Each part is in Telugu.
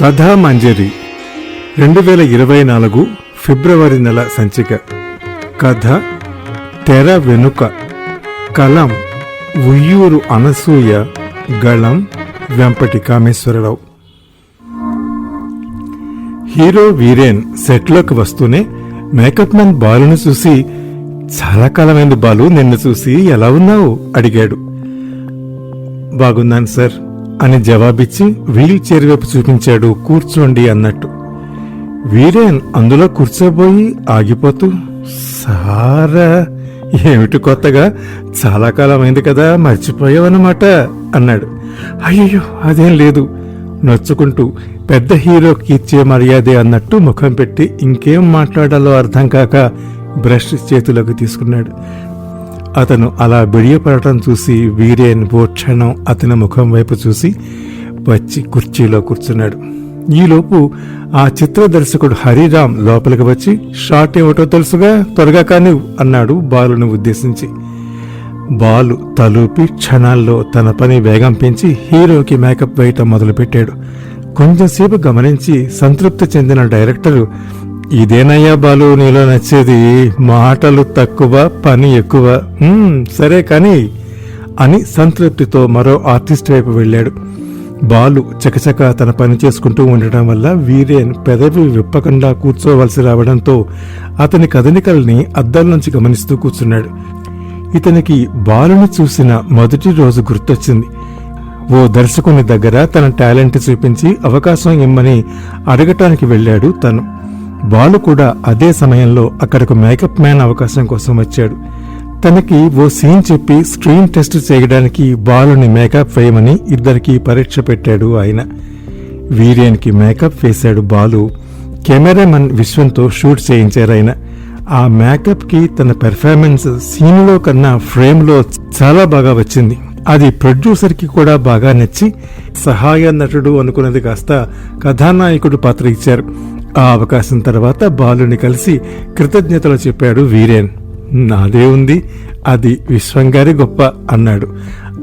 కథామంజరి రెండు వేల ఇరవై నాలుగు ఫిబ్రవరి నెల సంచిక. కథ తెర వెనుక. కలం ఉయ్యూరు అనసూయ. గళం వెంపటి కామేశ్వరరావు హీరో వీరేన్ సెట్లోకి వస్తూనే మేకప్ మ్యాన్ బాలును చూసి చాలా కాలమైంది బాలు నిన్ను చూసి ఎలా ఉన్నావు? అడిగాడు. బాగున్నాను సార్. అని జవాబిచ్చి వీల్ చైర్ వైపు చూపించాడు కూర్చోండి అన్నట్టు. వీరేన్ అందులో కూర్చోబోయి ఆగిపోతూ సారా ఏమిటి కొత్తగా? చాలా కాలం అయింది కదా మర్చిపోయావన్నమాట అన్నాడు. అయ్యో అదేం లేదు నొచ్చుకుంటూ పెద్ద హీరోకి ఇచ్చే మర్యాదే అన్నట్టు ముఖం పెట్టి ఇంకేం మాట్లాడాలో అర్థం కాక బ్రష్ చేతిలోకి తీసుకున్నాడు. అతను అలా బిడియపడటం చూసి వీరేన్ ఓ క్షణం అతని ముఖం వైపు చూసి వచ్చి కుర్చీలో కూర్చున్నాడు. ఈలోపు ఆ చిత్ర దర్శకుడు హరిరామ్ లోపలికి వచ్చి షాట్ ఏమిటో తెలుసుగా? త్వరగా కానీ అన్నాడు బాలుని ఉద్దేశించి. బాలు తలూపి క్షణాల్లో తన పని వేగం పెంచి హీరోకి మేకప్ వేయటం మొదలుపెట్టాడు. కొంచెంసేపు గమనించి సంతృప్తి చెందిన డైరెక్టరు ఇదేనయ్యా బాలు నీలో నచ్చేది మాటలు తక్కువ పని ఎక్కువ. సరే కానీ అని సంతృప్తితో మరో ఆర్టిస్ట్ వైపు వెళ్ళాడు. బాలు చకచక తన పని చేసుకుంటూ ఉండటం వల్ల వీరేన్ పెదవి విప్పకుండా కూర్చోవలసి రావడంతో అతని కదలికల్ని అద్దాల నుంచి గమనిస్తూ కూర్చున్నాడు. ఇతనికి బాలుని చూసిన మొదటి రోజు గుర్తొచ్చింది. ఓ దర్శకుని దగ్గర తన టాలెంట్ చూపించి అవకాశం ఇమ్మని అడగటానికి వెళ్ళాడు తను. బాలు కూడా అదే సమయంలో అక్కడకు మేకప్ మ్యాన్ అవకాశం కోసం వచ్చాడు. తనకి ఓ సీన్ చెప్పి స్క్రీన్ టెస్ట్ చేయడానికి బాలుని మేకప్ వేయమని ఇద్దరికి పరీక్ష పెట్టాడు ఆయన. వీర్యానికి మేకప్ వేశాడు బాలు. కెమెరామన్ విశ్వంతో షూట్ చేయించారు ఆయన. ఆ మేకప్కి తన పెర్ఫార్మెన్స్ సీన్లో కన్నా ఫ్రేమ్లో చాలా బాగా వచ్చింది. అది ప్రొడ్యూసర్కి కూడా బాగా నచ్చి సహాయ నటుడు అనుకున్నది కాస్త కథానాయకుడు పాత్ర ఇచ్చారు. ఆ అవకాశం తర్వాత బాలుని కలిసి కృతజ్ఞతలు చెప్పాడు వీరేన్. నాదే ఉంది అది విశ్వంగారి గొప్ప అన్నాడు.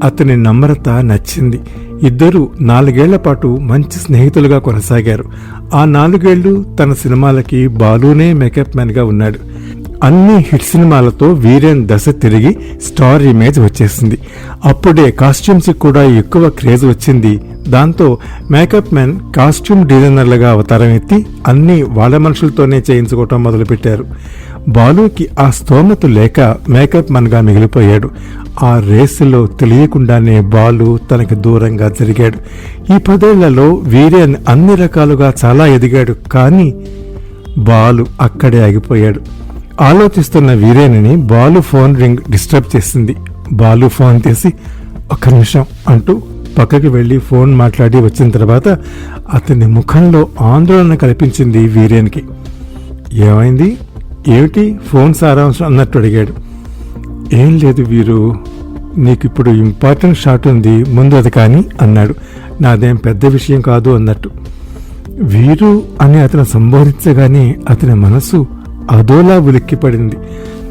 అతని నమ్రత నచ్చింది. ఇద్దరూ నాలుగేళ్ళ పాటు మంచి స్నేహితులుగా కొనసాగారు. ఆ నాలుగేళ్ళు తన సినిమాలకి బాలునే మేకప్ మ్యాన్గా ఉన్నాడు. అన్ని హిట్ సినిమాలతో వీరేన్ దశ తిరిగి స్టార్ ఇమేజ్ వచ్చేసింది. అప్పుడే కాస్ట్యూమ్స్ కూడా ఎక్కువ క్రేజ్ వచ్చింది. దాంతో మేకప్ మ్యాన్ కాస్ట్యూమ్ డిజైనర్లుగా అవతారం ఎత్తి అన్ని వాళ్ళ మనుషులతోనే చేయించుకోవటం మొదలుపెట్టారు. బాలుకి ఆ స్తోమత లేక మేకప్ మన్గా మిగిలిపోయాడు. ఆ రేసులో తెలియకుండానే బాలు తనకి దూరంగా జరిగాడు. ఈ పదేళ్ళలో వీరేన్ అన్ని రకాలుగా చాలా ఎదిగాడు. కానీ బాలు అక్కడే ఆగిపోయాడు. ఆలోచిస్తున్న వీరేనిని బాలు ఫోన్ రింగ్ డిస్టర్బ్ చేసింది. బాలు ఫోన్ తీసి ఒక్క నిమిషం అంటూ పక్కకి వెళ్ళి ఫోన్ మాట్లాడి వచ్చిన తర్వాత అతని ముఖంలో ఆందోళన కల్పించింది వీరేన్కి. ఏమైంది? ఏమిటి ఫోన్ సారాంశం అన్నట్టు అడిగాడు. ఏం లేదు వీరు నీకు ఇప్పుడు ఇంపార్టెంట్ షాట్ ఉంది ముందు అది కానీ అన్నాడు. నాదేం పెద్ద విషయం కాదు అన్నట్టు. వీరు అని అతను సంబోధించగానే అతని మనసు అదోలా ఉలిక్కిపడింది.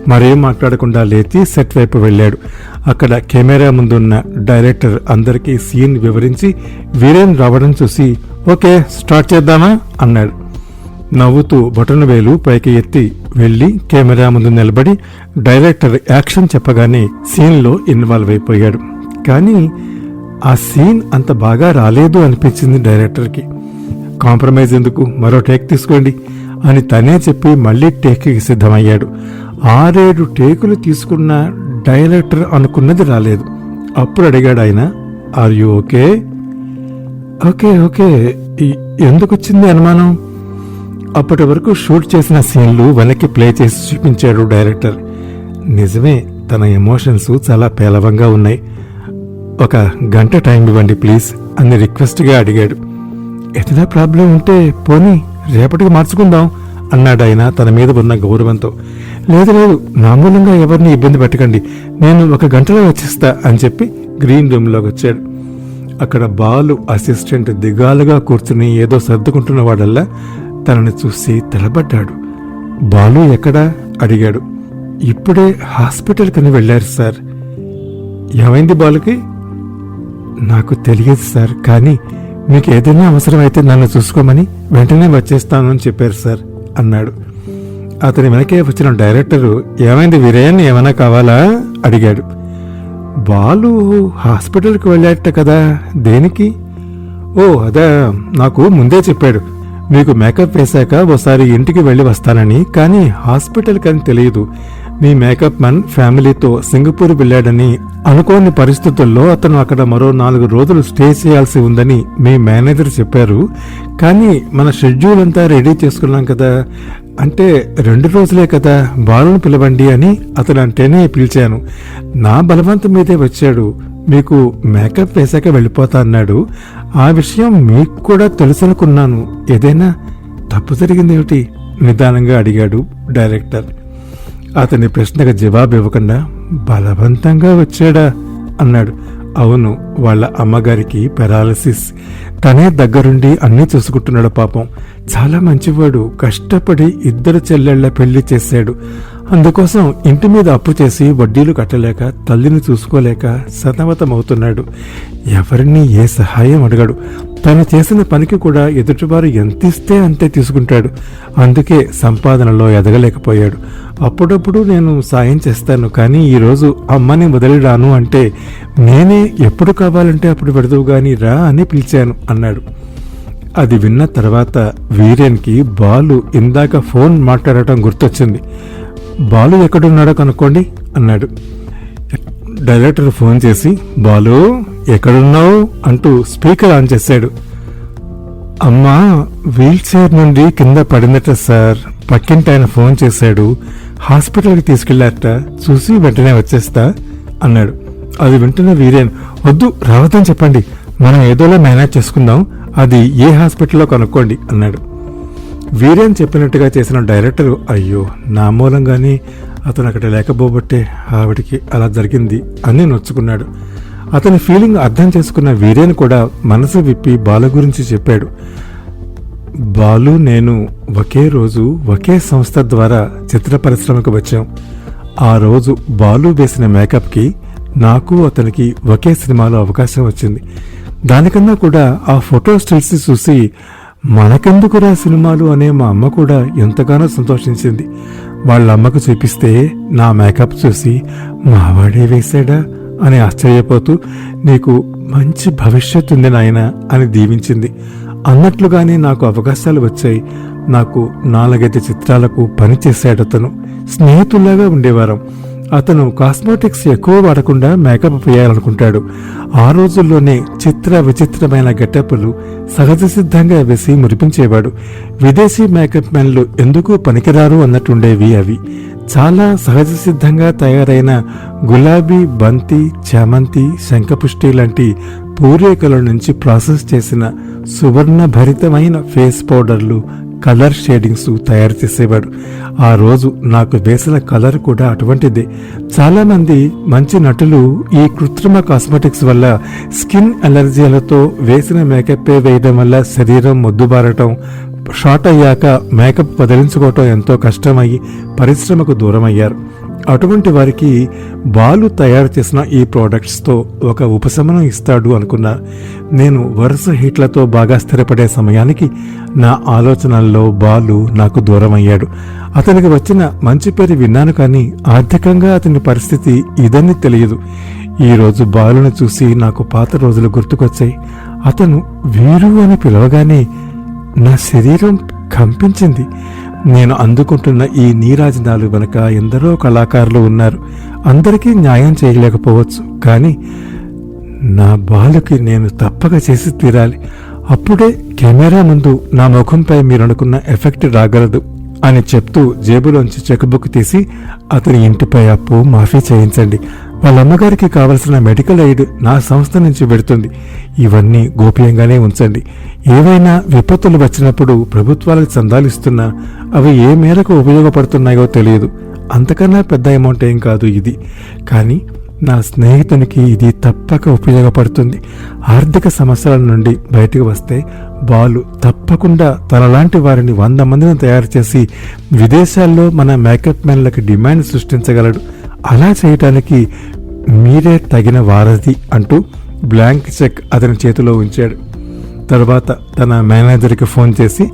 మరేం మాట్లాడకుండా లేచి సెట్ వైపు వెళ్ళాడు. అక్కడ కెమెరా ముందున్న డైరెక్టర్ అందరికీ సీన్ వివరించి వీరేన్ రావడం చూసి ఓకే స్టార్ట్ చేద్దామా? అన్నాడు. నవ్వుతూ బటన్ వేలు పైకి ఎత్తి వెళ్ళి కెమెరా ముందు నిలబడి డైరెక్టర్ యాక్షన్ చెప్పగానే సీన్లో ఇన్వాల్వ్ అయిపోయాడు. కానీ ఆ సీన్ అంత బాగా రాలేదు అనిపించింది డైరెక్టర్కి. కాంప్రమైజ్ ఎందుకు? మరో టేక్ తీసుకోండి. అని తనే చెప్పి మళ్ళీ టేక్కి సిద్ధమయ్యాడు. ఆరేడు టేకులు తీసుకున్న డైరెక్టర్ అనుకున్నది రాలేదు. అప్పుడు అడిగాడు ఆయన are you okay okay okay ఎందుకు వచ్చింది అనుమానం? అప్పటి వరకు షూట్ చేసిన సీన్లు వెనక్కి ప్లే చేసి చూపించాడు డైరెక్టర్. నిజమే తన ఎమోషన్స్ చాలా పేలవంగా ఉన్నాయి. ఒక గంట టైం ఇవ్వండి ప్లీజ్ అని రిక్వెస్ట్గా అడిగాడు. ఏదైనా ప్రాబ్లం ఉంటే పోనీ. రేపటికి మార్చుకుందాం అన్నాడాయన తన మీద ఉన్న గౌరవంతో. లేదు లేదు మామూలంగా ఎవరిని ఇబ్బంది పెట్టకండి. నేను ఒక గంటలో వచ్చేస్తా అని చెప్పి గ్రీన్ రూమ్లోకి వచ్చాడు. అక్కడ బాలు అసిస్టెంట్ దిగాలుగా కూర్చుని ఏదో సర్దుకుంటున్న వాడల్లా తనని చూసి తలబడ్డాడు. బాలు ఎక్కడా? అడిగాడు. ఇప్పుడే హాస్పిటల్ కని వెళ్ళారు సార్. ఏమైంది బాలుకి? నాకు తెలియదు సార్ కానీ మీకు ఏదైనా అవసరమైతే నన్ను చూసుకోమని వెంటనే వచ్చేస్తాను అని చెప్పారు సార్ అన్నాడు. అతని వెనకే వచ్చిన డైరెక్టరు ఏమైంది వీరేన్ ఏమైనా కావాలా? అడిగాడు. బాలు హాస్పిటల్కి వెళ్ళాట కదా దేనికి? ఓ అదా నాకు ముందే చెప్పాడు. మీకు మేకప్ వేశాక ఓసారి ఇంటికి వెళ్ళి వస్తానని కానీ హాస్పిటల్కి అని తెలియదు. మీ మేకప్ మన్ ఫ్యామిలీతో సింగపూర్ వెళ్ళాడని అనుకోని పరిస్థితుల్లో అతను అక్కడ మరో నాలుగు రోజులు స్టే చేయాల్సి ఉందని మీ మేనేజర్ చెప్పారు. కానీ మన షెడ్యూల్ అంతా రెడీ చేసుకున్నాం కదా. అంటే రెండు రోజులే కదా బాలును పిలవండి అని అతను అంటేనే పిలిచాను. నా బలవంతం మీదే వచ్చాడు. మీకు మేకప్ వేశాక వెళ్ళిపోతా అన్నాడు. ఆ విషయం మీకు కూడా తెలుసనుకున్నాను. ఏదైనా తప్పు జరిగిందేమిటి? నిదానంగా అడిగాడు డైరెక్టర్. అతని ప్రశ్నకు జవాబు ఇవ్వకుండా బలవంతంగా వచ్చాడా? అన్నాడు. అవును వాళ్ళ అమ్మగారికి పెరాలసిస్. తనే దగ్గరుండి అన్నీ చూసుకుంటున్నాడు పాపం. చాలా మంచివాడు కష్టపడి ఇద్దరు చెల్లెళ్ళ పెళ్ళి చేశాడు. అందుకోసం ఇంటి మీద అప్పు చేసి వడ్డీలు కట్టలేక తల్లిని చూసుకోలేక సతమతమవుతున్నాడు. ఎవరిని ఏ సహాయం అడగడు. తను చేసిన పనికి కూడా ఎదుటివారు ఎంత ఇస్తే అంతే తీసుకుంటాడు. అందుకే సంపాదనలో ఎదగలేకపోయాడు. అప్పుడప్పుడు నేను సాయం చేస్తాను కానీ ఈరోజు అమ్మని వదిలిరాను అంటే నేనే ఎప్పుడు కావాలంటే అప్పుడు పెడదువు గాని రా అని పిలిచాను అన్నాడు. అది విన్న తర్వాత వీరేన్కి బాలు ఇందాక ఫోన్ మాట్లాడటం గుర్తొచ్చింది. బాలు ఎక్కడున్నాడో కనుక్కోండి అన్నాడు. డైరెక్టర్ ఫోన్ చేసి బాలు ఎక్కడున్నావు? అంటూ స్పీకర్ ఆన్ చేశాడు. అమ్మా వీల్ చైర్ నుండి కింద పడిందట సార్. పక్కింటి ఆయన ఫోన్ చేశాడు. హాస్పిటల్కి తీసుకెళ్ళారట చూసి వెంటనే వచ్చేస్తా అన్నాడు. అది వింటున్న వీరేన్ వద్దు రావద్దని చెప్పండి. మనం ఏదోలా మేనేజ్ చేసుకుందాం. అది ఏ హాస్పిటల్లో కనుక్కోండి అన్నాడు. వీరేన్ చెప్పినట్టుగా చేసిన డైరెక్టర్ అయ్యో నా మూలంగానే అతను అక్కడ లేకపోబట్టే ఆవిడికి అలా జరిగింది అని నొచ్చుకున్నాడు. అతని ఫీలింగ్ అర్థం చేసుకున్న వీరేన్ కూడా మనసు విప్పి బాల గురించి చెప్పాడు. బాలు నేను ఒకే రోజు ఒకే సంస్థ ద్వారా చిత్ర పరిశ్రమకు వచ్చాం. ఆ రోజు బాలు వేసిన మేకప్కి నాకు అతనికి ఒకే సినిమాలో అవకాశం వచ్చింది. దానికన్నా కూడా ఆ ఫోటో స్టిల్స్ చూసి మనకెందుకురా సినిమాలు అనే మా అమ్మ కూడా ఎంతగానో సంతోషించింది. వాళ్ళ అమ్మకు చూపిస్తే నా మేకప్ చూసి మావాడే వేశాడా? అని ఆశ్చర్యపోతూ నీకు మంచి భవిష్యత్తు ఉంది నాయన అని దీవించింది. అన్నట్లుగానే నాకు అవకాశాలు వచ్చాయి. నాకు నాలుగైదు చిత్రాలకు పనిచేశాడు అతను. స్నేహితుల్లాగా ఉండేవారం. అతను కాస్మోటిక్స్ ఎక్కువ వాడకుండా మేకప్ వేయాలనుకుంటాడు. ఆ రోజుల్లోనే చిత్ర విచిత్రమైన గెటప్లు సహజ సిద్ధంగా వేసి మురిపించేవాడు. విదేశీ మేకప్ మెన్లు ఎందుకు పనికిరారు అన్నట్టుండేవి అవి. చాలా సహజ సిద్ధంగా తయారైన గులాబీ బంతి చామంతి శంఖపుష్టి లాంటి పూరేకల నుంచి ప్రాసెస్ చేసిన సువర్ణ భరితమైన ఫేస్ పౌడర్లు కలర్ షేడింగ్స్ తయారు చేసేవాడు. ఆ రోజు నాకు వేసిన కలర్ కూడా అటువంటిదే. చాలామంది మంచి నటులు ఈ కృత్రిమ కాస్మెటిక్స్ వల్ల స్కిన్ అలర్జీలతో వేసిన మేకప్పే వేయడం వల్ల శరీరం మొద్దుబారటం షార్ట్ అయ్యాక మేకప్ వదిలించుకోవటం ఎంతో కష్టమయ్యి పరిశ్రమకు దూరమయ్యారు. అటువంటి వారికి బాలు తయారు చేసిన ఈ ప్రోడక్ట్స్తో ఒక ఉపశమనం ఇస్తాడు అనుకున్నా నేను వరుస హిట్లతో బాగా స్థిరపడే సమయానికి నా ఆలోచనల్లో బాలు నాకు దూరమయ్యాడు. అతనికి వచ్చిన మంచి పేరు విన్నాను కానీ ఆర్థికంగా అతని పరిస్థితి ఇదని తెలియదు. ఈరోజు బాలును చూసి నాకు పాత రోజులు గుర్తుకొచ్చాయి. అతను వీరు అని పిలవగానే నా శరీరం కంపించింది. నేను అందుకుంటున్న ఈ నీరాజనాలు వెనక ఎందరో కళాకారులు ఉన్నారు. అందరికీ న్యాయం చేయలేకపోవచ్చు. కానీ నా బాలుకి నేను తప్పక చేసి తీరాలి. అప్పుడే కెమెరా ముందు నా ముఖంపై మీరనుకున్న ఎఫెక్ట్ రాగలదు అని చెప్తూ జేబులోంచి చెక్ బుక్ తీసి అతని ఇంటిపై అప్పు మాఫీ చేయించండి. వాళ్ళ అమ్మగారికి కావలసిన మెడికల్ ఎయిడ్ నా సంస్థ నుంచి పెడుతుంది ఇవన్నీ గోప్యంగానే ఉంచండి. ఏవైనా విపత్తులు వచ్చినప్పుడు ప్రభుత్వాలకు చందాలిస్తున్నా అవి ఏ మేరకు ఉపయోగపడుతున్నాయో తెలియదు. అంతకన్నా పెద్ద అమౌంట్ ఏం కాదు ఇది. కానీ నా స్నేహితునికి ఇది తప్పక ఉపయోగపడుతుంది. ఆర్థిక సమస్యల నుండి బయటకు వస్తే బాలు తప్పకుండా తనలాంటి వారిని వంద మందిని తయారు చేసి విదేశాల్లో మన మేకప్ మెన్లకు డిమాండ్ సృష్టించగలడు. అలా చేయటానికి మీరే తగిన వారధి అంటూ బ్లాంక్ చెక్ అతని చేతిలో ఉంచాడు. తర్వాత తన మేనేజర్కి ఫోన్ చేసి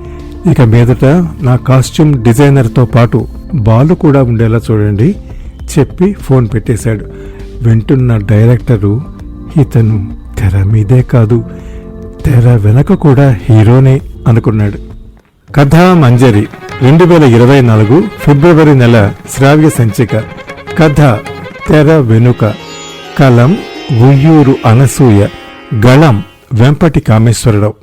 ఇక మీదట నా కాస్ట్యూమ్ డిజైనర్తో పాటు బాలు కూడా ఉండేలా చూడండి చెప్పి ఫోన్ పెట్టేశాడు. వింటున్న డైరెక్టరు ఇతను తెర మీదే కాదు తెర వెనక కూడా హీరోనే అనుకున్నాడు. కథా మంజరి రెండు వేల ఇరవై నాలుగు ఫిబ్రవరి నెల శ్రావ్య సంచిక. కథ తెర వెనుక. కలం ఉయ్యూరు అనసూయ. గళం వెంపటి కామేశ్వరరావు.